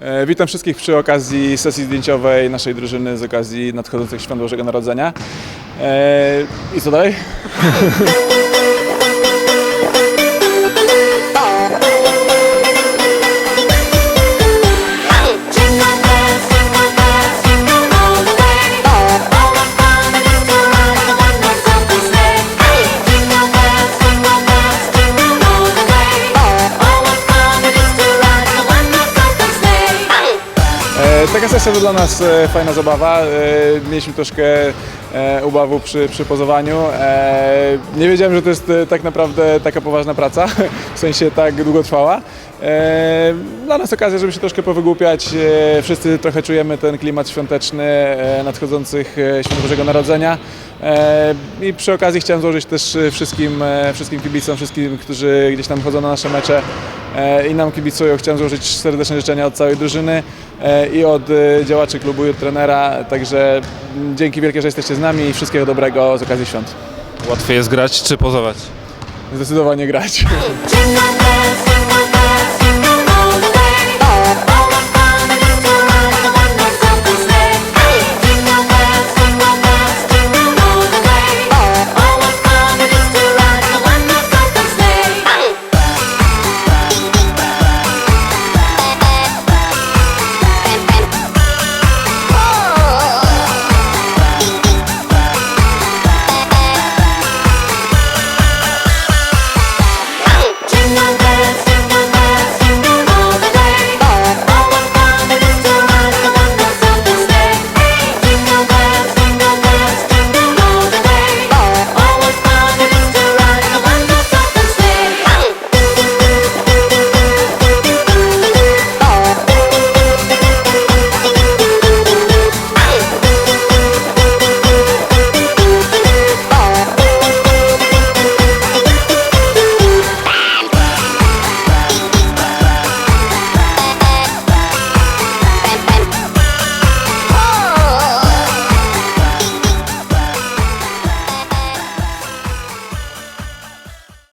E, Witam wszystkich przy okazji sesji zdjęciowej naszej drużyny z okazji nadchodzących świąt Bożego Narodzenia. E, I co dalej? Taka sesja to dla nas e, fajna zabawa. E, Mieliśmy troszkę ubawu przy, przy pozowaniu. E, Nie wiedziałem, że to jest e, tak naprawdę taka poważna praca, w sensie tak długo trwała. E, Dla nas okazja, żeby się troszkę powygłupiać. E, Wszyscy trochę czujemy ten klimat świąteczny e, nadchodzących e, świąt Bożego Narodzenia. E, I przy okazji chciałem złożyć też e, wszystkim, e, wszystkim kibicom, wszystkim, którzy gdzieś tam chodzą na nasze mecze e, i nam kibicują. Chciałem złożyć serdeczne życzenia od całej drużyny e, i od e, działaczy klubu i od trenera. Także dzięki wielkie, że jesteście z nami i wszystkiego dobrego z okazji świąt. Łatwiej jest grać czy pozować? Zdecydowanie grać.